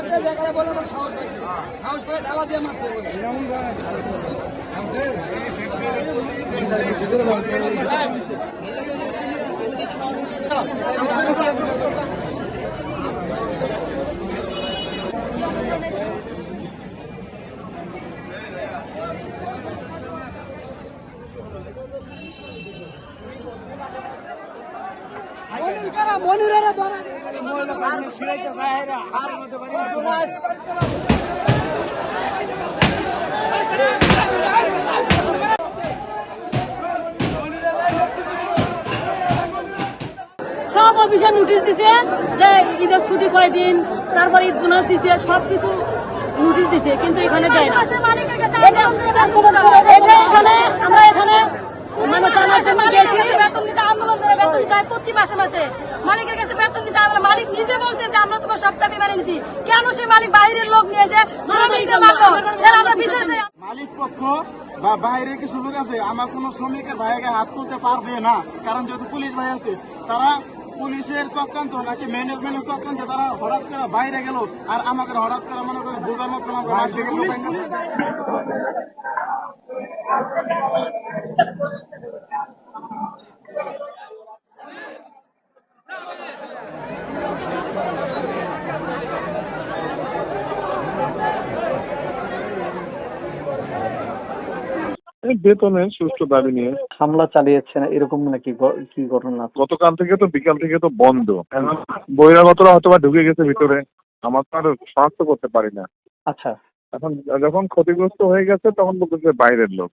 রাতে জায়গায় বলে আমার সাহস পাইছে। সাহস পাই ধাওয়া দিয়ে মারছে। মনির কারা? মনিরের ধরে। সব অফিসে নোটিশ দিছে যে ঈদের ছুটি কয়দিন তারপর ঈদ বোনাস দিছে সব কিছু নোটিশ দিছে, কিন্তু এখানে দেয় না এটা এখানে আমরা এখানে মানে জানার জন্য গেছি বেতন দিতে আন্দোলন করে বেতন দিতে হয় প্রতি মাসে মাসে। মালিকের কাছে বেতন দিতে আন্দোলন মালিক নিজে বলছে যে আমরা তোমার সব দাবি মেনে নিছি। কেন সে মালিক বাইরের লোক নিয়ে এসে মারলো? আমরা বিচার মালিক পক্ষ বা বাইরে কিছু লোক আছে আমার কোন শ্রমিকের ভাইকে হাত তুলতে পারবে না। কারণ যেহেতু পুলিশ ভাই আছে তারা পুলিশের চক্রান্ত নাকি ম্যানেজমেন্টের চক্রান্ত তারা হঠাৎ করে বাইরে গেল। আর আমাকে হঠাৎ করে মনে করে বোঝার মতো বেতনের সুষ্ঠু দাবি নিয়ে। হামলা চালিয়েছে এরকম নাকি কি ঘটনা? গতকাল থেকে তো বিকাল থেকে তো বন্ধ। বহিরাগতরা হয়তো বা ঢুকে গেছে ভিতরে। আমার তো আর শনাক্ত করতে পারি না। আচ্ছা। এখন যখন ক্ষতিগ্রস্ত হয়ে গেছে তখন বলতেছে বাইরের লোক।